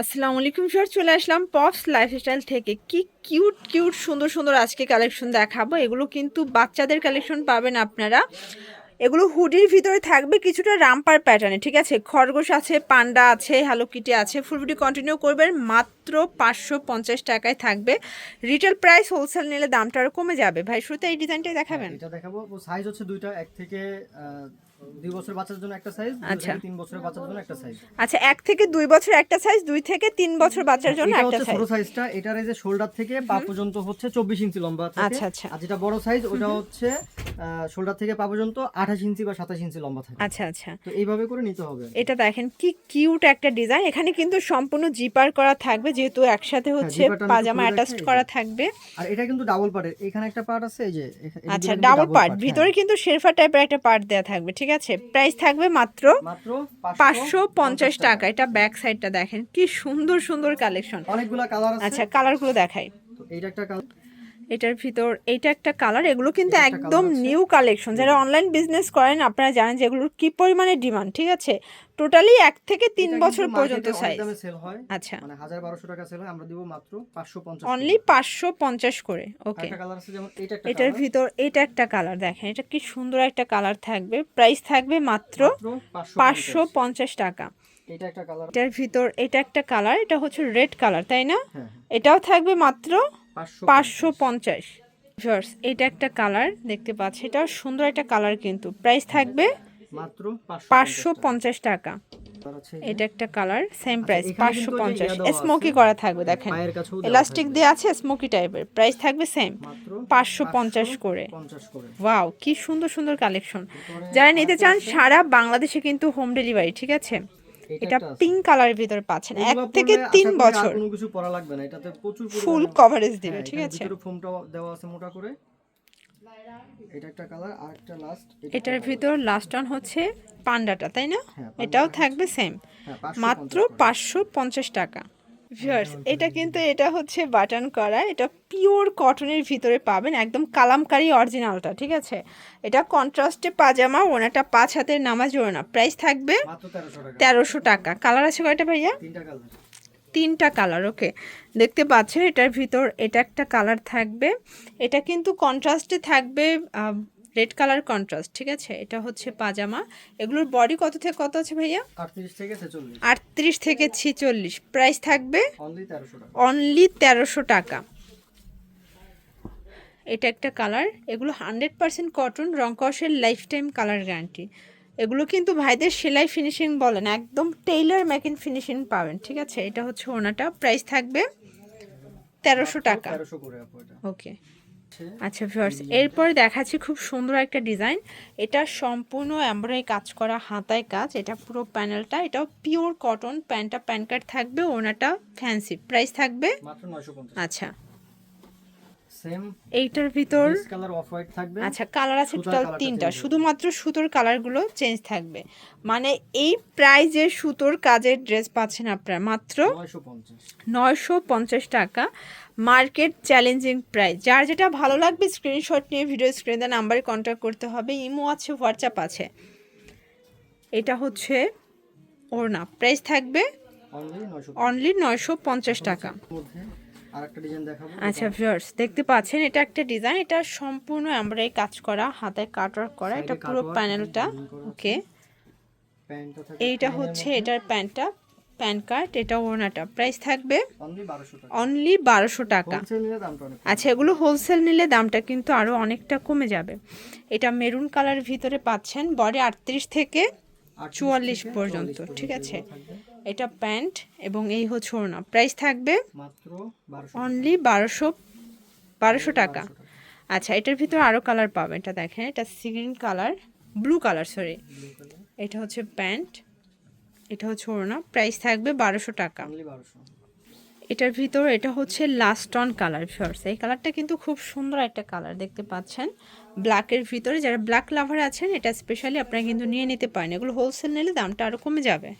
আসসালামু আলাইকুম স্যার চলে আসলাম পপস লাইফস্টাইল থেকে। কি কিউট কিউট সুন্দর সুন্দর আজকে কালেকশন দেখাবো। এগুলো কিন্তু বাচ্চাদের কালেকশন পাবেন আপনারা। এগুলো হুডির ভিতরে থাকবে কিছুটা রামপার প্যাটার্নে ঠিক আছে? খরগোশ আছে, পান্ডা আছে হ্যালো কিটি আছে। ফুল ভিডিও কন্টিনিউ করবেন, মাত্র পাঁচশো পঞ্চাশ টাকায় থাকবে। রিটেল প্রাইস হোলসেল নিলে দামটা আরও কমে যাবে। ভাই, শুরুতে এই ডিজাইনটাই দেখাবেন। এটা দেখাবো। সাইজ হচ্ছে দুইটা, এক থেকে দুই বছর বাচ্চাদের জন্য একটা সাইজ আচ্ছা। তিন বছরের বাচ্চাদের জন্য একটা সাইজ আচ্ছা এক থেকে দুই বছর একটা সাইজ দুই থেকে তিন বছর বাচ্চার জন্য একটা সাইজ ছোট সাইজটা এটার এই যে শোল্ডার থেকে পা পর্যন্ত হচ্ছে চব্বিশ ইঞ্চি লম্বা থাকে। আচ্ছা, আচ্ছা। আর যেটা বড় সাইজ ওটা হচ্ছে শোল্ডার থেকে পা পর্যন্ত আঠাশ ইঞ্চি বা সাতাশ ইঞ্চি লম্বা থাকে। আচ্ছা আচ্ছা। তো এইভাবে করে নিতে হবে। এটা দেখেন কি কিউট একটা ডিজাইন এখানে কিন্তু সম্পূর্ণ জিপার করা থাকবে যেহেতু একসাথে হচ্ছে আমি একটু পাজামা খুলে অ্যাটাচ দেখাই, এই করা থাকবে। আর এটা কিন্তু ডাবল পার্টের এখানে একটা পার্ট আছে এই যে আচ্ছা ডাবল পার্ট ভিতরে কিন্তু শেরফা টাইপের একটা পার্ট দেওয়া থাকবে ঠিক আছে প্রাইস থাকবে মাত্র। পাঁচশো পঞ্চাশ টাকা। এটা ব্যাক সাইডটা দেখেন কি সুন্দর সুন্দর কালেকশন অনেকগুলো কালার আচ্ছা কালারগুলো দেখাই। তো এইটা একটা কালার এটার ভিতর এটা একটা কালার এগুলো কিন্তু একদম নিউ কালেকশন যারা অনলাইন বিজনেস করেন আপনারা জানেন যে এগুলোর কি পরিমাণে ডিমান্ড ঠিক আছে? টোটালি এক থেকে তিন বছর পর্যন্ত সাইজ আচ্ছা। মানে হাজার বারোশো টাকা সেল হয় আমরা দিব মাত্র পাঁচশো পঞ্চাশ অনলি পাঁচশো পঞ্চাশ করে ওকে এটার ভিতর এটা একটা কালার দেখেন এটা কি সুন্দর একটা কালার থাকবে। প্রাইস থাকবে মাত্র মাত্র পাঁচশো পঞ্চাশ। টাকা। এটার ভিতর এটা একটা কালার এটা হচ্ছে রেড কালার তাই না? হ্যাঁ। এটাও থাকবে মাত্র পাঁচশো পঞ্চাশ। ভিউয়ার্স এটা একটা কালার দেখতে পাচ্ছি। এটাও সুন্দর একটা কালার কিন্তু। প্রাইস থাকবে মাত্র পাঁচশো পঞ্চাশ টাকা। এটা একটা কালার সেম প্রাইস পাঁচশো পঞ্চাশ। স্মোকি করা থাকবে দেখেন। পায়ের কাছেও এলাস্টিক। দেওয়া আছে স্মোকি টাইপের প্রাইস থাকবে সেম পাঁচশো পঞ্চাশ করে। পঞ্চাশ করে। ওয়াও কি সুন্দর সুন্দর কালেকশন যারা নিতে চান সারা বাংলাদেশে কিন্তু হোম ডেলিভারি ঠিক আছে? এটা পিঙ্ক কালারের ভিতরে পাচ্ছেন। এক থেকে তিন বছর। কোনো কিছু পরা লাগবে না। এটাতে প্রচুর ফুল কভারেজ দিবে হ্যাঁ, ঠিক আছে। ভিতরে ফোমটা দেওয়া আছে মোটা করে। এটা একটা কালার আর একটা লাস্ট এটার ভিতর লাস্ট অন হচ্ছে পান্ডাটা তাই না? হ্যাঁ, এটাও থাকবে সেম হ্যাঁ, 550 মাত্র পাঁচশো পঞ্চাশ টাকা। ভিউয়ার্স এটা কিন্তু এটা হচ্ছে বাটন করা এটা পিওর কটনের ভিতরে পাবেন একদম কালামকারি অরিজিনালটা ঠিক আছে? এটা কন্ট্রাস্টে পাজামা ওনাটা পাঁচ হাতের নামাজ ওনা প্রাইস থাকবে তেরোশো টাকা। কালার আছে কয়টা ভাইয়া? তিনটা কালার তিনটা কালার ওকে দেখতে পাচ্ছেন এটার ভিতর এটা একটা কালার থাকবে। এটা কিন্তু কন্ট্রাস্টে থাকবে রেড কালার কন্ট্রাস্ট ঠিক আছে? এটা হচ্ছে পাজামা। এগুলোর বডি কত থেকে কত আছে ভাইয়া? আটত্রিশ থেকে ছেচল্লিশ। প্রাইস থাকবে অনলি তেরোশো টাকা। এটা একটা কালার এগুলো হান্ড্রেড পার্সেন্ট কটন রংকসের লাইফ টাইম কালার গ্যারান্টি এগুলো কিন্তু ভাইদের সেলাই ফিনিশিং বলেন একদম টেইলার মেকিং ফিনিশিং পাবেন ঠিক আছে? এটা হচ্ছে ওনাটা। প্রাইস থাকবে তেরোশো টাকা। ওকে আচ্ছা ভিউয়ার্স এরপর দেখাচ্ছি খুব সুন্দর একটা ডিজাইন। এটা সম্পূর্ণ এমব্রয়ডারি কাজ করা হাতায় কাজ। এটা পুরো প্যানেলটা এটাও পিওর কটন প্যান্টটা প্যান কার্ড থাকবে ওনাটা ফ্যান্সি প্রাইস থাকবে। আচ্ছা। সেম এইটার ভিতর কালার অফ হোয়াইট থাকবে। আচ্ছা কালার আছে টোটাল তিনটা। শুধুমাত্র সুতোর কালারগুলো চেঞ্জ থাকবে। মানে এই প্রাইজে সুতোর কাজের ড্রেস পাচ্ছেন আপনারা মাত্র নয়শো পঞ্চাশ। টাকা। মার্কেট চ্যালেঞ্জিং প্রাইস যার যেটা ভালো লাগবে স্ক্রিনশট নিয়ে ভিডিও স্ক্রিনে নাম্বারে কন্ট্যাক্ট করতে হবে। ইমো আছে হোয়াটসঅ্যাপ আছে। এটা হচ্ছে ওড়না। প্রাইস থাকবে অনলি নয়শো পঞ্চাশ। টাকা। আচ্ছা ভিউয়ার্স দেখতে পাচ্ছেন এটা একটা ডিজাইন এটা সম্পূর্ণ এমব্রয়ডারি কাজ করা হাতায় কাটওয়ার্ক করা এটা পুরো প্যানেলটা ওকে এইটা হচ্ছে এটার প্যান্টটা প্যান কার্ড এটা ওড়নাটা প্রাইস থাকবে অনলি বারোশো টাকা। আচ্ছা এগুলো হোলসেল নিলে দামটা কিন্তু আরও অনেকটা কমে যাবে। এটা মেরুন কালার ভিতরে পাচ্ছেন বডি আটত্রিশ থেকে চুয়াল্লিশ পর্যন্ত ঠিক আছে। এটা প্যান্ট এবং এই হচ্ছে ওড়না। প্রাইস থাকবে অনলি বারোশো বারোশো টাকা। আচ্ছা এটার ভিতরে আরও কালার পাবেন। এটা দেখেন এটা sea green colour blue colour sorry. এটা হচ্ছে প্যান্ট এটা হচ্ছে ওড়না। প্রাইস থাকবে বারোশো টাকা। এটার ভিতর এটা হচ্ছে লাস্ট অন কালার শর্টস এই কালারটা কিন্তু খুব সুন্দর একটা কালার দেখতে পাচ্ছেন? ব্ল্যাকের ভিতরে যারা ব্ল্যাক লাভার আছেন এটা স্পেশালি আপনারা কিন্তু নিয়ে নিতে পারেন। এগুলো হোলসেল নিলে দামটা আরও কমে যাবে।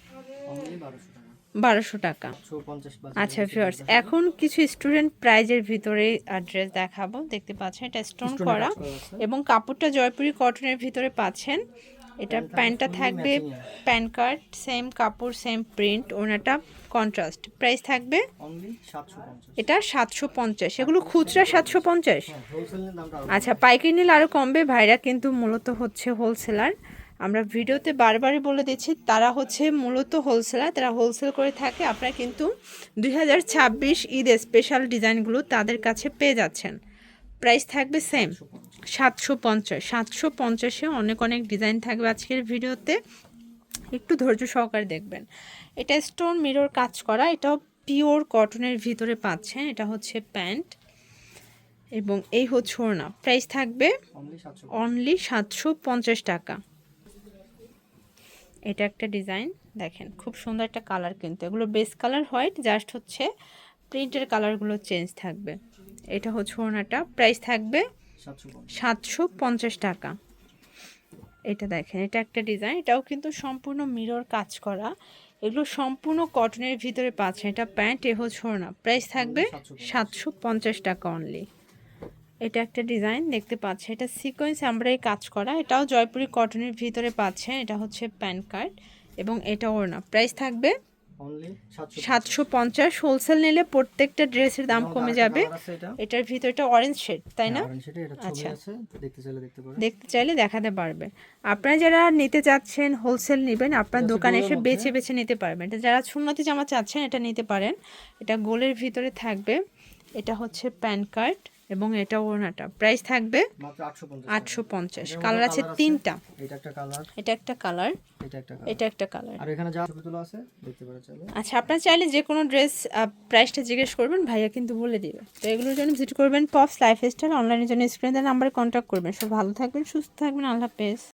বারোশো টাকা। পঞ্চাশ আচ্ছা ভিউয়ার্স এখন কিছু স্টুডেন্ট প্রাইজের ভিতরে ড্রেস দেখাবো। দেখতে পাচ্ছেন এটা স্টোন করা। এবং কাপড়টা জয়পুরি কটনের ভিতরে পাচ্ছেন। এটা প্যান্টটা থাকবে প্যান কার্ড সেম কাপড় সেম প্রিন্ট ওনাটা কন্ট্রাস্ট প্রাইস থাকবে সাতশো পঞ্চাশ। এটা সাতশো পঞ্চাশ। এগুলো খুচরা সাতশো পঞ্চাশ। হ্যাঁ হোলসেলের দামটা আরও আচ্ছা পাইকারি নিলে আরও কমবে ভাইরা কিন্তু মূলত হচ্ছে হোলসেলার আমরা ভিডিওতে বারবারই বলে দিচ্ছি তারা হচ্ছে মূলত হোলসেলার তারা হোলসেল করে থাকে। আপনারা কিন্তু দুই হাজার ছাব্বিশ ঈদ স্পেশাল ডিজাইনগুলো তাদের কাছে পেয়ে যাচ্ছেন। প্রাইস থাকবে সেম সাতশো পঞ্চাশ। সাতশো পঞ্চাশে অনেক অনেক ডিজাইন থাকবে আজকের ভিডিওতে। একটু ধৈর্য সহকারে দেখবেন। এটা স্টোন মিরর কাজ করা এটাও পিওর কটনের ভিতরে পাচ্ছেন। এটা হচ্ছে প্যান্ট এবং এই হচ্ছে ওড়না। প্রাইস থাকবে অনলি সাতশো অনলি সাতশো পঞ্চাশ টাকা। এটা একটা ডিজাইন দেখেন খুব সুন্দর একটা কালার কিন্তু। এগুলো বেস কালার হোয়াইট জাস্ট হচ্ছে প্রিন্টের কালারগুলো চেঞ্জ থাকবে। এটা হচ্ছে ওড়নাটা প্রাইস থাকবে সাতশো পঞ্চাশ টাকা। এটা দেখেন এটা একটা ডিজাইন এটাও কিন্তু সম্পূর্ণ মিরর কাজ করা। এগুলো সম্পূর্ণ কটনের ভিতরে পাচ্ছে এটা প্যান্ট এ হচ্ছে ওড়না। প্রাইস থাকবে সাতশো পঞ্চাশ। টাকা অনলি এটা একটা ডিজাইন দেখতে পাচ্ছে। এটা সিকোয়েন্স আমরাই কাজ করা। এটাও জয়পুরি কটনের ভিতরে পাচ্ছে এটা হচ্ছে প্যান কার্ড এবং এটা ওড়না। প্রাইস থাকবে সাতশো পঞ্চাশ। হোলসেল নিলে প্রত্যেকটা ড্রেসের দাম কমে যাবে। এটার ভিতরটা অরেঞ্জ শেড তাই না? হ্যাঁ, আচ্ছা। দেখতে চাইলে দেখতে পারেন। দেখতে চাইলে দেখাতে পারবে। আপনারা যারা নিতে চাচ্ছেন হোলসেল নেবেন আপনার দোকানে এসে বেছে বেছে নিতে পারবেন। এটা যারা সুন্নতি জামা চাচ্ছেন এটা নিতে পারেন। এটা গোলের ভিতরে থাকবে। এটা হচ্ছে প্যান কার্ড। এবং এটা ওড়নাটা। প্রাইস থাকবে আটশো পঞ্চাশ কালার আছে তিনটা। এটা একটা কালার এটা একটা কালার এটা একটা কালার এটা একটা কালার আর এখানে যা আছে দেখতে আচ্ছা আপনার চাইলে যে কোনো ড্রেস প্রাইসটা জিজ্ঞেস করবেন ভাইয়া কিন্তু বলে দিবে। তো এগুলোর জন্য ভিজিট করবেন পপস লাইফ স্টাইল অনলাইনের জন্য স্ক্রিনে নাম্বারে কন্ট্যাক্ট করবেন। সব ভালো থাকবেন সুস্থ থাকবেন আল্লাহ হাফেজ।